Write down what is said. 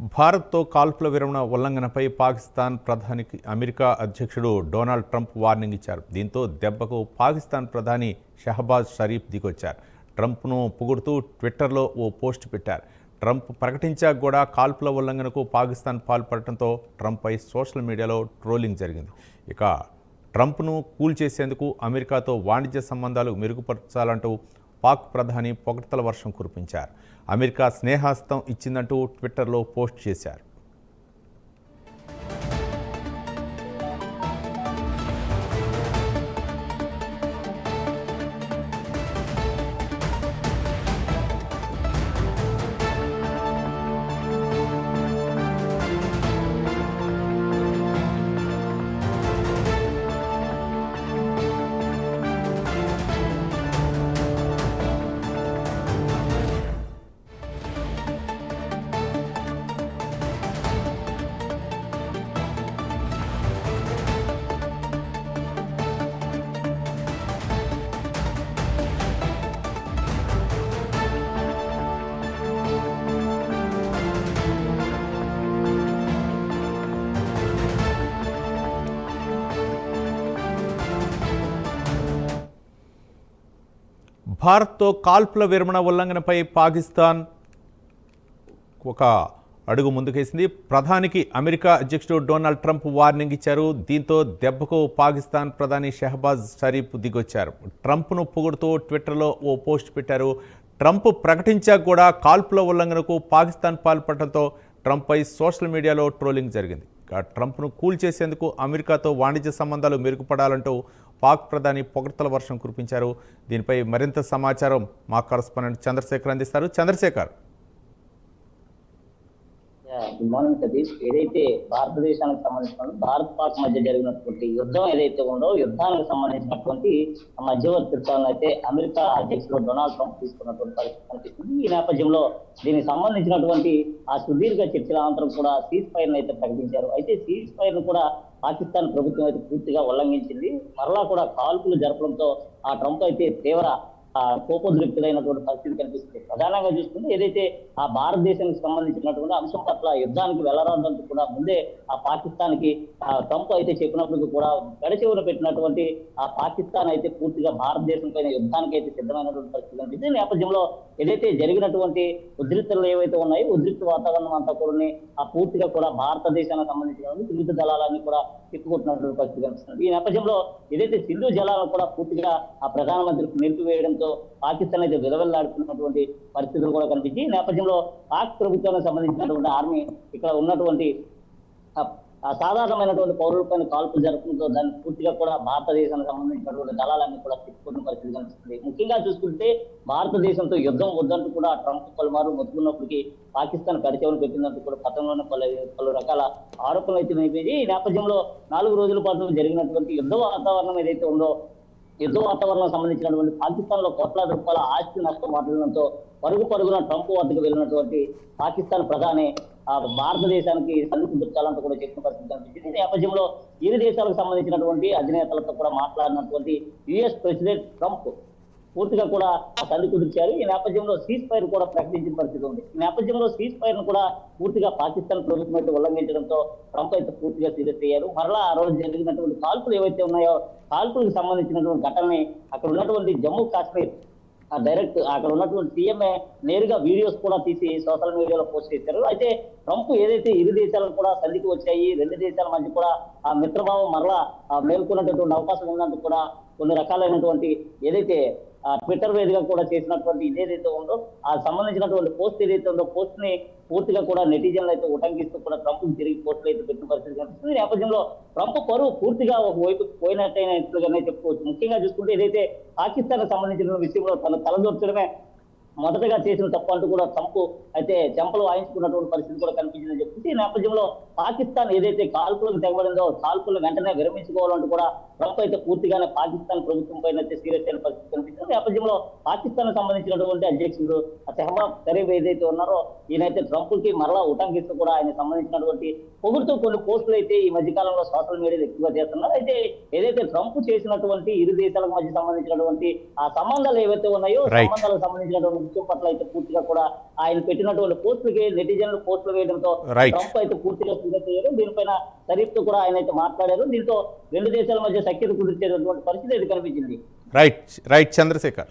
భారత్తో కాల్పుల విరమణ ఉల్లంఘనపై పాకిస్తాన్ ప్రధానికి అమెరికా అధ్యక్షుడు డొనాల్డ్ ట్రంప్ వార్నింగ్ ఇచ్చారు. దీంతో దెబ్బకు పాకిస్తాన్ ప్రధాని షహబాజ్ షరీఫ్ దిగొచ్చారు. ట్రంప్ను పొగుడుతూ ట్విట్టర్లో ఓ పోస్ట్ పెట్టారు. ట్రంప్ ప్రకటించాక కూడా కాల్పుల ఉల్లంఘనకు పాకిస్తాన్ పాల్పడటంతో ట్రంప్పై సోషల్ మీడియాలో ట్రోలింగ్ జరిగింది. ఇక ట్రంప్ను కూల్ చేసేందుకు అమెరికాతో వాణిజ్య సంబంధాలు మెరుగుపరచాలంటూ పాక్ ప్రధాని పొగడ్తల వర్షం కురిపించారు. అమెరికా స్నేహాస్తం ఇచ్చిందంటూ ట్విట్టర్లో పోస్ట్ చేశారు. భారత్తో కాల్పుల విరమణ ఉల్లంఘనపై పాకిస్తాన్ ఒక అడుగు ముందుకేసింది. ప్రధానికి అమెరికా అధ్యక్షుడు డొనాల్డ్ ట్రంప్ వార్నింగ్ ఇచ్చారు. దీంతో దెబ్బకు పాకిస్తాన్ ప్రధాని షెహబాజ్ షరీఫ్ దిగొచ్చారు. ట్రంప్ను పొగుడుతూ ట్విట్టర్లో ఓ పోస్ట్ పెట్టారు. ట్రంప్ ప్రకటించాక కూడా కాల్పుల ఉల్లంఘనకు పాకిస్తాన్ పాల్పడటంతో ట్రంప్పై సోషల్ మీడియాలో ట్రోలింగ్ జరిగింది. ట్రంప్ను ట్రంప్ను కూల్చేసేందుకు అమెరికాతో వాణిజ్య సంబంధాలు మెరుగుపడాలంటూ పాక్ ప్రధాని పొగడ్తల వర్షం కురిపించారు. దీనిపై మరింత సమాచారం మా కరస్పాండెంట్ చంద్రశేఖర్ అందిస్తారు. చంద్రశేఖర్. గుడ్ మార్నింగ్ ఏదైతే భారతదేశానికి సంబంధించిన భారత్ పాక్ మధ్య జరిగినటువంటి యుద్ధం ఏదైతే ఉందో యుద్ధానికి సంబంధించినటువంటి మధ్యవర్తిత్వాలను అయితే అమెరికా అధ్యక్షుడు డొనాల్డ్ ట్రంప్ తీసుకున్నటువంటి పరిస్థితి కనిపిస్తుంది. ఈ నేపథ్యంలో దీనికి సంబంధించినటువంటి ఆ సుదీర్ఘ చర్చల అనంతరం కూడా సీజ్ ఫైర్ అయితే ప్రకటించారు. అయితే సీజ్ ఫైర్ కూడా పాకిస్తాన్ ప్రభుత్వం అయితే పూర్తిగా ఉల్లంఘించింది. మరలా కూడా కాల్పులు జరపడంతో ఆ ట్రంప్ అయితే తీవ్ర ఆ కోపోద్రిక్తులైనటువంటి పరిస్థితి కనిపిస్తుంది. ప్రధానంగా చూసుకుంటే ఏదైతే ఆ భారతదేశానికి సంబంధించినటువంటి అంశం పట్ల యుద్ధానికి వెళ్ళరాదంటూ కూడా ముందే ఆ పాకిస్తాన్కి ఆ ట్రంప్ అయితే చెప్పినప్పుడు కూడా గడిచెవులు పెట్టినటువంటి ఆ పాకిస్తాన్ అయితే పూర్తిగా భారతదేశం పైన యుద్ధానికి అయితే సిద్ధమైనటువంటి పరిస్థితి కనిపిస్తుంది. ఈ నేపథ్యంలో ఏదైతే జరిగినటువంటి ఉద్రిక్తలు ఏవైతే ఉన్నాయో ఉద్రిక్త వాతావరణం అంతా కూడా ఆ పూర్తిగా కూడా భారతదేశానికి సంబంధించిన వివిధ దళాలన్నీ కూడా తిప్పుకుంటున్నటువంటి పరిస్థితి కనిపిస్తుంది. ఈ నేపథ్యంలో ఏదైతే సింధు జలాలను కూడా పూర్తిగా ఆ ప్రధానమంత్రికి నిలిపివేయడంతో పాకిస్తాన్ అయితే విలవెల్లాడుతున్నటువంటి పరిస్థితులు కూడా కనిపించి ఈ నేపథ్యంలో పాక్ ప్రభుత్వానికి సంబంధించినటువంటి ఆర్మీ ఇక్కడ ఉన్నటువంటి సాధారణమైనటువంటి పౌరులపైన కాల్పులు జరపడంతో దాన్ని పూర్తిగా కూడా భారతదేశానికి సంబంధించినటువంటి దళాలన్నీ కూడా తిప్పుకున్న పరిస్థితి కనిపిస్తుంది. ముఖ్యంగా చూసుకుంటే భారతదేశంతో యుద్ధం వద్దంటూ కూడా ట్రంప్ పలుమారు మొత్తుకున్నప్పటికీ పాకిస్తాన్ పరిచయం పెట్టినట్టు కూడా గతంలోనే పలు పలు రకాల ఆరోపణలు అయితే ఈ నేపథ్యంలో నాలుగు రోజుల పాటు జరిగినటువంటి యుద్ధ వాతావరణం ఏదైతే ఉందో యుద్ధ వాతావరణం సంబంధించినటువంటి పాకిస్తాన్లో కోట్లాది రూపాయల ఆస్తి నష్టం వాటిల్లడంతో పరుగు పరుగున ట్రంప్ వద్దకు వెళ్ళినటువంటి పాకిస్తాన్ ప్రధాని భారతదేశానికి సంధికి దొరకాలంటూ కూడా చెప్పిన పరిస్థితి కనిపించింది. ఈ నేపథ్యంలో ఇరు దేశాలకు సంబంధించినటువంటి అధినేతలతో కూడా మాట్లాడినటువంటి యుఎస్ ప్రెసిడెంట్ ట్రంప్ పూర్తిగా కూడా ఆ సంధి కుదిర్చారు. ఈ నేపథ్యంలో సీజ్ ఫైర్ కూడా ప్రకటించిన పరిస్థితి ఉంది. ఈ నేపథ్యంలో సీజ్ ఫైర్ను కూడా పూర్తిగా పాకిస్తాన్ ప్రభుత్వం అయితే ఉల్లంఘించడంతో ట్రంప్ అయితే పూర్తిగా సీరియస్ అయ్యారు. మరలా ఆ రోజు జరిగినటువంటి కాల్పులు ఏవైతే ఉన్నాయో కాల్పులకు సంబంధించినటువంటి ఘటనని అక్కడ ఉన్నటువంటి జమ్మూ కాశ్మీర్ ఆ డైరెక్ట్ అక్కడ ఉన్నటువంటి సీఎంఏ నేరుగా వీడియోస్ కూడా తీసి సోషల్ మీడియాలో పోస్ట్ చేశారు. అయితే ట్రంప్ ఏదైతే ఇరు దేశాలకు కూడా సంధికి వచ్చాయి రెండు దేశాల మధ్య కూడా ఆ మిత్రభావం మరలా మేల్కొన్నటువంటి అవకాశం ఉన్నందుకు కూడా కొన్ని రకాలైనటువంటి ఏదైతే ట్విట్టర్ వేదికగా కూడా చేసినటువంటి ఇదేదైతే ఉందో ఆ సంబంధించినటువంటి పోస్ట్ ఏదైతే ఉందో పోస్ట్ని పూర్తిగా కూడా నెటిజన్లు అయితే ఉటంకిస్తూ కూడా ట్రంప్ తిరిగి పోస్టులు అయితే పెట్టిన పరిస్థితి కనిపిస్తుంది. ఈ నేపథ్యంలో ట్రంప్ పరువు పూర్తిగా ఒక వైపు పోయినట్టయినట్లుగానే చెప్పుకోవచ్చు. ముఖ్యంగా చూసుకుంటే ఏదైతే పాకిస్తాన్ సంబంధించిన విషయంలో తన తలదొచ్చడమే మొదటగా చేసిన తప్పు అంటూ కూడా ట్రంప్ అయితే చెంపలు వాయించుకున్నటువంటి పరిస్థితి కూడా కనిపించిందని చెప్పేసి ఈ నేపథ్యంలో పాకిస్తాన్ ఏదైతే కాల్పులకు తెగబడిందో కాల్పులు వెంటనే విరమించుకోవాలంటూ కూడా ట్రంప్ అయితే పూర్తిగానే పాకిస్తాన్ ప్రభుత్వం పైన అయితే సీరియస్ అయిన పరిస్థితి కనిపిస్తుంది ఈ నేపథ్యంలో పాకిస్తాన్ సంబంధించినటువంటి అధ్యక్షుడు షహబాబ్ షరీఫ్ ఏదైతే ఉన్నారో ఈయనైతే ట్రంప్కి మరలా ఉటంకిస్తూ కూడా ఆయన సంబంధించినటువంటి పొగుడుతూ కొన్ని పోస్టులు అయితే ఈ మధ్య కాలంలో సోషల్ మీడియాలో ఎక్కువగా చేస్తున్నారు అయితే ఏదైతే ట్రంప్ చేసినటువంటి ఇరు దేశాలకు మధ్య సంబంధించినటువంటి ఆ సంబంధాలు ఏవైతే ఉన్నాయో. సంబంధాలకు సంబంధించినటువంటి విషయం పట్ల అయితే పూర్తిగా కూడా ఆయన పెట్టినటువంటి పోస్టులకి నెటిజన్లు పోస్టులు వేయడంతో. ట్రంప్ అయితే పూర్తిగా అయ్యారు దీనిపైన షరీఫ్తో కూడా ఆయన అయితే మాట్లాడారు. దీంతో రెండు దేశాల మధ్య సఖ్యత కుదిర్చేటటువంటి పరిస్థితి అయితే కనిపించింది. Right right Chandrashekar.